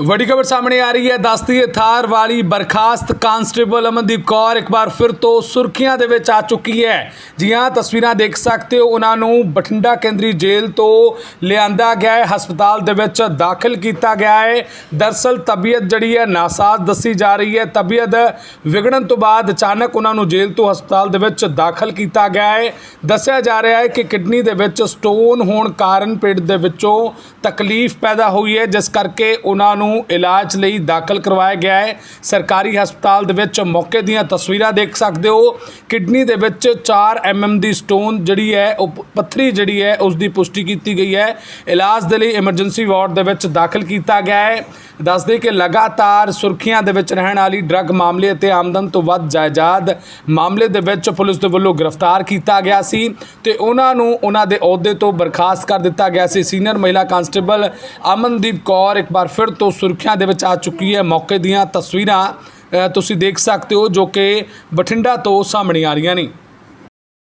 ਵੱਡੀ ਖਬਰ ਸਾਹਮਣੇ ਆ ਰਹੀ ਹੈ। ਦੱਸਦੀ ਹੈ ਥਾਰ ਵਾਲੀ ਬਰਖਾਸਤ ਕਾਂਸਟੇਬਲ ਅਮਨਦੀਪ ਕੌਰ ਇੱਕ ਵਾਰ ਫਿਰ ਤੋਂ ਸੁਰਖੀਆਂ ਦੇ ਵਿੱਚ ਆ ਚੁੱਕੀ ਹੈ। ਜੀ ਹਾਂ, ਤਸਵੀਰਾਂ ਦੇਖ ਸਕਦੇ ਹੋ। ਉਹਨਾਂ ਨੂੰ ਬਠਿੰਡਾ ਕੇਂਦਰੀ ਜੇਲ੍ਹ ਤੋਂ ਲਿਆਂਦਾ ਗਿਆ ਹੈ। ਹਸਪਤਾਲ ਦੇ ਵਿੱਚ ਦਾਖਲ ਕੀਤਾ ਗਿਆ ਹੈ। ਦਰਸਲ ਤਬੀਅਤ ਜਿਹੜੀ ਹੈ ਨਾਸਾਜ਼ ਦੱਸੀ ਜਾ ਰਹੀ ਹੈ। ਤਬੀਅਤ ਵਿਗੜਨ ਤੋਂ ਬਾਅਦ ਅਚਾਨਕ ਉਹਨਾਂ ਨੂੰ ਜੇਲ੍ਹ ਤੋਂ ਹਸਪਤਾਲ ਦੇ ਵਿੱਚ ਦਾਖਲ ਕੀਤਾ ਗਿਆ ਹੈ। ਦੱਸਿਆ ਜਾ ਰਿਹਾ ਹੈ ਕਿ ਕਿਡਨੀ ਦੇ ਵਿੱਚ ਸਟੋਨ ਹੋਣ ਕਾਰਨ ਪੇਟ ਦੇ ਵਿੱਚੋਂ ਤਕਲੀਫ ਪੈਦਾ ਹੋਈ ਹੈ। ਜਿਸ ਕਰਕੇ ਉਹਨਾਂ ਨੂੰ ਇਲਾਜ ਲਈ ਦਾਖਲ ਕਰਵਾਇਆ ਗਿਆ ਹੈ। ਸਰਕਾਰੀ ਹਸਪਤਾਲ ਦੇ ਵਿੱਚ ਮੌਕੇ ਦੀਆਂ ਤਸਵੀਰਾਂ ਦੇਖ ਸਕਦੇ ਹੋ। ਕਿਡਨੀ ਦੇ ਵਿੱਚ 4 ਐਮਐਮ ਦੀ ਸਟੋਨ ਜਿਹੜੀ ਹੈ ਉਹ ਪੱਥਰੀ ਜਿਹੜੀ ਹੈ ਉਸ ਦੀ ਪੁਸ਼ਟੀ ਕੀਤੀ ਗਈ ਹੈ। ਇਲਾਜ ਦੇ ਲਈ ਐਮਰਜੈਂਸੀ ਵਾਰਡ ਦੇ ਵਿੱਚ ਦਾਖਲ ਕੀਤਾ ਗਿਆ ਹੈ। ਦੱਸਦੇ ਕਿ ਲਗਾਤਾਰ ਸੁਰਖੀਆਂ ਦੇ ਵਿੱਚ ਰਹਿਣ ਵਾਲੀ ਡਰੱਗ ਮਾਮਲੇ ਅਤੇ ਆਮਦਨ ਤੋਂ ਵੱਧ ਜਾਇਦਾਦ ਮਾਮਲੇ ਦੇ ਵਿੱਚ ਪੁਲਿਸ ਦੇ ਵੱਲੋਂ ਗ੍ਰਿਫਤਾਰ ਕੀਤਾ ਗਿਆ ਸੀ ਤੇ ਉਹਨਾਂ ਨੂੰ ਉਹਨਾਂ ਦੇ ਅਹੁਦੇ ਤੋਂ ਬਰਖਾਸਤ ਕਰ ਦਿੱਤਾ ਗਿਆ ਸੀ। ਸੀਨੀਅਰ ਮਹਿਲਾ ਕਾਂਸਟੇਬਲ ਅਮਨਦੀਪ ਕੌਰ ਇੱਕ ਵਾਰ ਫਿਰ ਤੋਂ ਸੁਰੱਖਿਆ ਦੇ ਵਿੱਚ ਆ ਚੁੱਕੀ ਹੈ ਮੌਕੇ ਦੀਆਂ ਤਸਵੀਰਾਂ। ਤੁਸੀਂ ਦੇਖ ਸਕਦੇ ਹੋ ਜੋ ਕਿ ਬਠਿੰਡਾ ਤੋਂ ਸਾਹਮਣੇ ਆ ਰਹੀਆਂ ਨੇ।